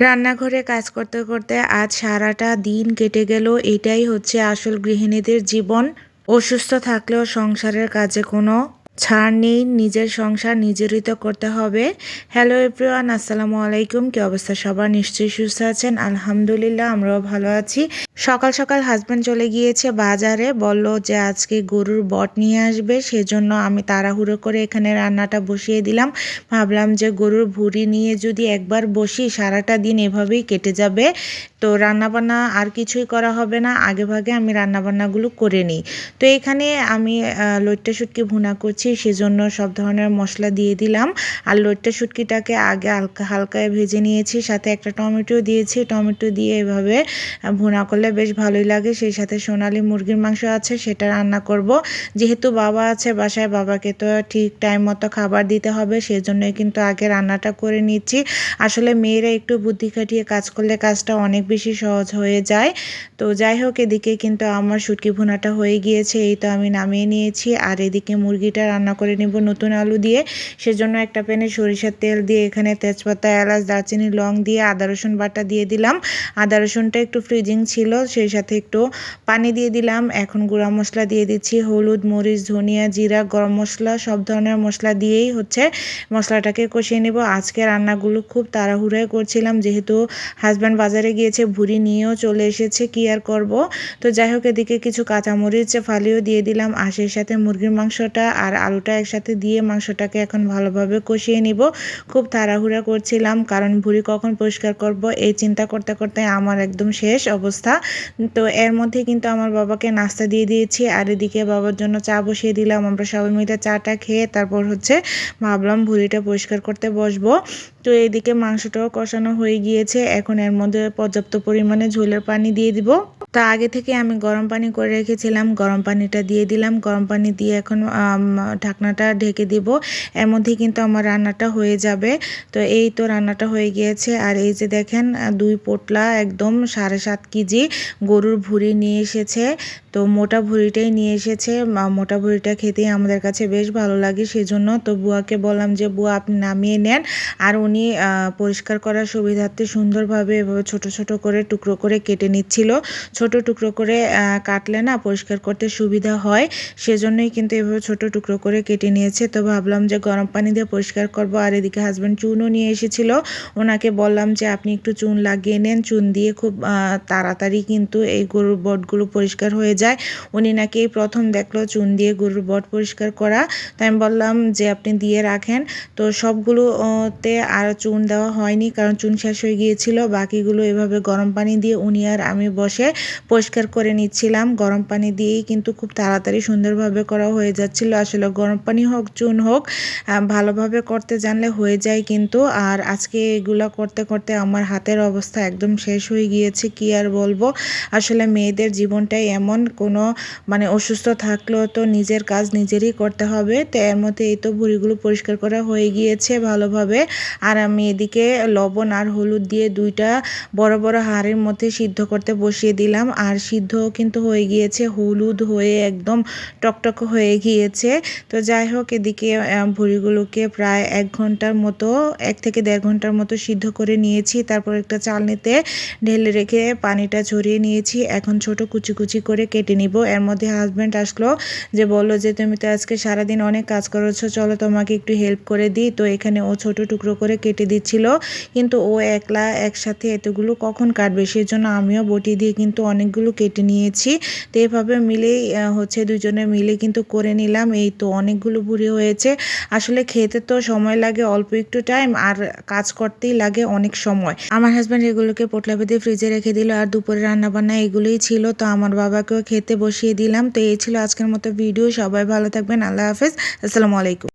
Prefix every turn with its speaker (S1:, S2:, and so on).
S1: রান্নাঘরে কাজ করতে করতে আজ সারাটা দিন কেটে গেল। এটাই হচ্ছে আসল গৃহিণীদের জীবন। অসুস্থ থাকলেও সংসারের কাজে কোনো ছাড় নেই, নিজের সংসার নিজেরই তো করতে হবে। হ্যালো এভরিওয়ান আসসালামু আলাইকুম। কি অবস্থা? সবার নিশ্চয়ই সুস্থ আছেন? আলহামদুলিল্লাহ, আমরাও ভালো আছি। সকাল সকাল হাজব্যান্ড চলে গিয়েছে বাজারে, বলল যে আজকে গরুর বট নিয়ে আসবে, সেজন্য আমি তাড়াহুড়ো করে এখানে রান্নাটা বসিয়ে দিলাম। ভাবলাম যে গরুর ভুড়ি নিয়ে যদি একবার বসি, সারাটা দিন এভাবেই কেটে যাবে। তো রান্নাবান্না আর কিছুই করা হবে না, আগে ভাগে আমি রান্নাবান্নাগুলো করে নিই। তো এখানে আমি লইট্টা শুটকি ভুনা করছি। সেজন্য সব ধরনের মশলা দিয়ে দিলাম। আর লইট্টা শুটকিটাকে আগে হালকা, হালকায় ভেজে নিয়েছি, সাথে একটা টমেটো দিয়েছি। টমেটো দিয়ে এভাবে ভুনা করলে বেশ ভালোই লাগে। সেই সাথে সোনালি মুরগির মাংস আছে, সেটা রান্না করব। যেহেতু বাবা আছে বাসায়, বাবাকে তো ঠিক টাইম মতো খাবার দিতে হবে, সেজন্যই কিন্তু আগে রান্নাটা করে নিচ্ছি। আসলে মেয়েরা একটু বুদ্ধি খাটিয়ে কাজ করলে কাজটা অনেক বেশি সহজ হয়ে যায়। তো যাই হোক, এদিকে কিন্তু আমার শুটকি ভুনাটা হয়ে গিয়েছে, এই তো আমি নামিয়ে নিয়েছি। আর এদিকে মুরগিটা রান্না করে নেব নতুন আলু দিয়ে। সেজন্য একটা প্যানে সরিষার তেল দিয়ে এখানে তেজপাতা, এলাচ, দারচিনি, লং দিয়ে আদা, রসুন বাটা দিয়ে দিলাম। আদা, রসুনটা একটু ফ্রিজিং ছিল, সেই সাথে একটু পানি দিয়ে দিলাম। এখন গুঁড়া মশলা দিয়ে দিচ্ছি, হলুদ, মরিচ, ধনিয়া, জিরা, গরম মশলা, সব ধরনের মশলা দিয়েই হচ্ছে মশলাটাকে কষিয়ে নেব। আজকে রান্নাগুলো খুব তাড়াহুড়োয় করছিলাম, যেহেতু হাজব্যান্ড বাজারে গিয়েছে, ভুড়ি নিয়েও চলে এসেছে, কি আর করব? তো যাই হোক, এদিকে কিছু কাঁচামরিচ ফালিও দিয়ে দিলাম, আর সেই সাথে মুরগির মাংসটা আর আলুটা একসাথে দিয়ে মাংসটাকে এখন ভালোভাবে কষিয়ে নিব। খুব তাড়াহুড়া করছিলাম, কারণ ভুড়ি কখন পরিষ্কার করব এই চিন্তা করতে করতে আমার একদম শেষ অবস্থা। তো এর মধ্যে কিন্তু আমার বাবাকে নাস্তা দিয়ে দিয়েছি, আর এদিকে বাবার জন্য চা বসিয়ে দিলাম। আমরা সবাই মিলে চাটা খেয়ে তারপর হচ্ছে ভাবলাম ভুড়িটা পরিষ্কার করতে বসবো। তো এইদিকে মাংসটাও কষানো হয়ে গিয়েছে, এখন এর মধ্যে পর্যাপ্ত পরিমাণে ঝোলের পানি দিয়ে দিব। তা আগে থেকে আমি গরম পানি করে রেখেছিলাম, গরম পানিটা দিয়ে দিলাম। গরম পানি দিয়ে এখন ঢাকনাটা ঢেকে দিব। এর মধ্যে কিন্তু আমার রান্নাটা হয়ে যাবে। তো এই তো রান্নাটা হয়ে গিয়েছে। আর এই যে দেখেন, দুই পোটলা একদম সাড়ে সাত কেজি গরুর ভুড়ি নিয়ে এসেছে। তো মোটা ভুড়িটাই নিয়ে এসেছে। মোটা ভুড়িটা খেতেই আমাদের কাছে বেশ ভালো লাগে সেজন্য। তো বুয়াকে বললাম যে, বুয়া, আপনি নামিয়ে নেন। আর উনি পরিষ্কার করার সুবিধার্থে সুন্দরভাবে এভাবে ছোট ছোট করে টুকরো করে কেটে নিচ্ছিল। ছোট টুকরো করে কাটলে না পরিষ্কার করতে সুবিধা হয়। সেজন্যই কিন্তু এভাবে ছোট টুকরো করে কেটে নিয়েছে। তো ভাবলাম যে গরম পানি দিয়ে পরিষ্কার করব। আর এদিকে হাজব্যান্ড চুনও নিয়ে এসেছিল। ওনাকে বললাম যে, আপনি একটু চুন লাগিয়ে নেন। চুন দিয়ে খুব তাড়াতাড়ি কিন্তু এই গরুর বটগুলো পরিষ্কার হয়ে যায়। উনি নাকি প্রথম দেখল চুন দিয়ে গরুর বট পরিষ্কার করা। তাই আমি বললাম যে, আপনি দিয়ে রাখেন। তো সবগুলোতে আর চুন দেওয়া হয়নি, কারণ চুন শেষ হয়ে গিয়েছিল। বাকিগুলো এভাবে গরম পানি দিয়ে উনি আর আমি বসে পরিষ্কার করে নিচ্ছিলাম। গরম পানি দিয়েই কিন্তু খুব তাড়াতাড়ি সুন্দরভাবে করা হয়ে যাচ্ছিল। আসলে গরম পানি হোক, চুন হোক ভালোভাবে করতে জানলে হয়ে যায় কিন্তু। আর আজকে এগুলো করতে করতে আমার হাতের অবস্থা একদম শেষ হয়ে গিয়েছে, কি আর বলব? আসলে মেয়েদের জীবনটাই এমন, কোনো মানে অসুস্থ থাকলেও তো নিজের কাজ নিজেরই করতে হবে। তো এর মধ্যে এই তো ভুড়িগুলো পরিষ্কার করা হয়ে গিয়েছে ভালোভাবে। আর আমি এদিকে লবণ আর হলুদ দিয়ে দুইটা বড় বড় হাড়ের মধ্যে সিদ্ধ করতে বসিয়ে দিলাম। আর সিদ্ধ কিন্তু হয়ে গিয়েছে, হলুদ হয়ে একদম টকটক হয়ে গিয়েছে। তো যাই হোক, এদিকে ভুড়িগুলোকে প্রায় এক ঘণ্টার মতো, এক থেকে দেড় ঘণ্টার মতো সিদ্ধ করে নিয়েছি। তারপর একটা চালনিতে ঢেলে রেখে পানিটা ছড়িয়ে নিয়েছি। এখন ছোট কুচি কুচি করে কেটে নিব। এর মধ্যে হাজব্যান্ড আসলো যে বলল যে, তুমি তো আজকে সারাদিন অনেক কাজ করেছ, চলো তোমাকে একটু হেল্প করে দিই। তো এখানে ও ছোট টুকরো করে কেটে দিচ্ছিল। কিন্তু ও একলা একসাথে এতগুলো কখন কাটবে সেই জন্য আমিও বটি দিয়ে কিন্তু অনেকগুলো কেটে নিয়েছি। তো এভাবে মিলেই হচ্ছে দুজনে মিলে কিন্তু করে নিলাম। এই তো অনেকগুলো বুড়ি হয়েছে। আসলে খেতে তো সময় লাগে, অল্প একটু টাইম আর কাজ করতেই লাগে অনেক সময়। আমার হাজব্যান্ড এগুলোকে পোটলা বেঁধে ফ্রিজে রেখে দিল, আর দুপুরে রান্নাবান্না এগুলোই ছিল। তো আমার বাবাকেও খেতে বসিয়ে দিলাম। তো এই ছিল আজকের মতো ভিডিও সবাই ভালো থাকবেন। আল্লাহ হাফেজ। আসসালামু আলাইকুম।